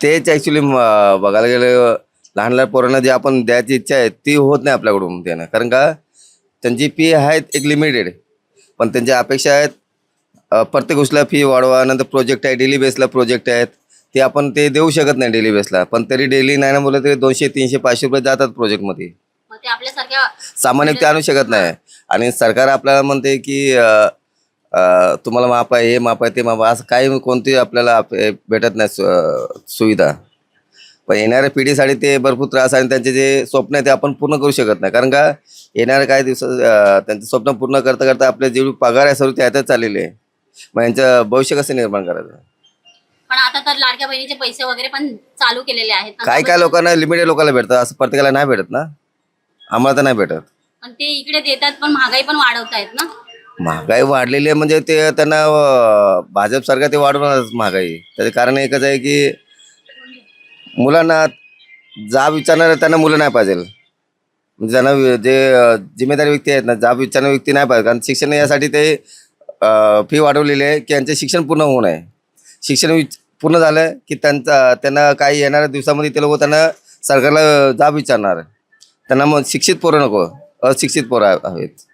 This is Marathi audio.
तेच ॲक्च्युली बघायला गेलं लहान लहान पोरांना जे आपण द्यायची इच्छा आहे ती होत नाही आपल्याकडून त्यानं कारण का त्यांची फी आहेत एक लिमिटेड पण त्यांच्या अपेक्षा आहेत प्रत्येक गोष्टीला फी वाढवा नंतर प्रोजेक्ट आहे डेली बेसला प्रोजेक्ट आहेत. ते आपण ते देऊ शकत नाही डेली बेसला पण तरी डेली नाही ना बोललं तरी दोनशे तीनशे पाचशे रुपये जातात प्रोजेक्टमध्ये सामान्य ते आणू शकत नाही. आणि सरकार आपल्याला म्हणते की तुम्हाला माप आहे हे माप आहे ते माप आहे असं काही कोणती आपल्याला आप- भेटत नाही सुविधा. पण येणाऱ्या पिढीसाठी ते भरपूर त्रास आणि त्यांचे जे स्वप्न आहे ते आपण पूर्ण करू शकत नाही. कारण का येणाऱ्या काही दिवसात त्यांचं स्वप्न पूर्ण करता करता आपले जे पगार आहे सर्व त्यातच चाललेले आहे. मग यांचं भविष्य कसं निर्माण करायचं? पण आता तर लाडक्या बहिणीचे पैसे वगैरे पण चालू केलेले आहेत. काय काय लोकांना लिमिटेड लोकांना भेटतं. असं प्रत्येकाला नाही भेटत ना? आम्हाला तर नाही भेटत. पण ते इकडे देतात पण महागाई पण वाढवतायत ना? महागाई वाढलेली आहे म्हणजे ते त्यांना भाजपसारखं भाजप सरकार ते वाढवणारच महागाई. त्याचं कारण एकच आहे की मुलांना जाब विचारणारे त्यांना मुलं नाही पाहिजे. म्हणजे त्यांना जे जिम्मेदारी व्यक्ती आहेत ना जाब विचारणारे व्यक्ती नाही पाहिजे. कारण शिक्षण यासाठी ते फी वाढवलेली आहे की यांचं शिक्षण पूर्ण होऊ नये. शिक्षण विच- पूर्ण झालं की त्यांचा त्यांना काही येणाऱ्या दिवसामध्ये ते लोक त्यांना सरकारला जाब विचारणार. त्यांना मग शिक्षित पोरं नको. अशिक्षित पोरं हवेत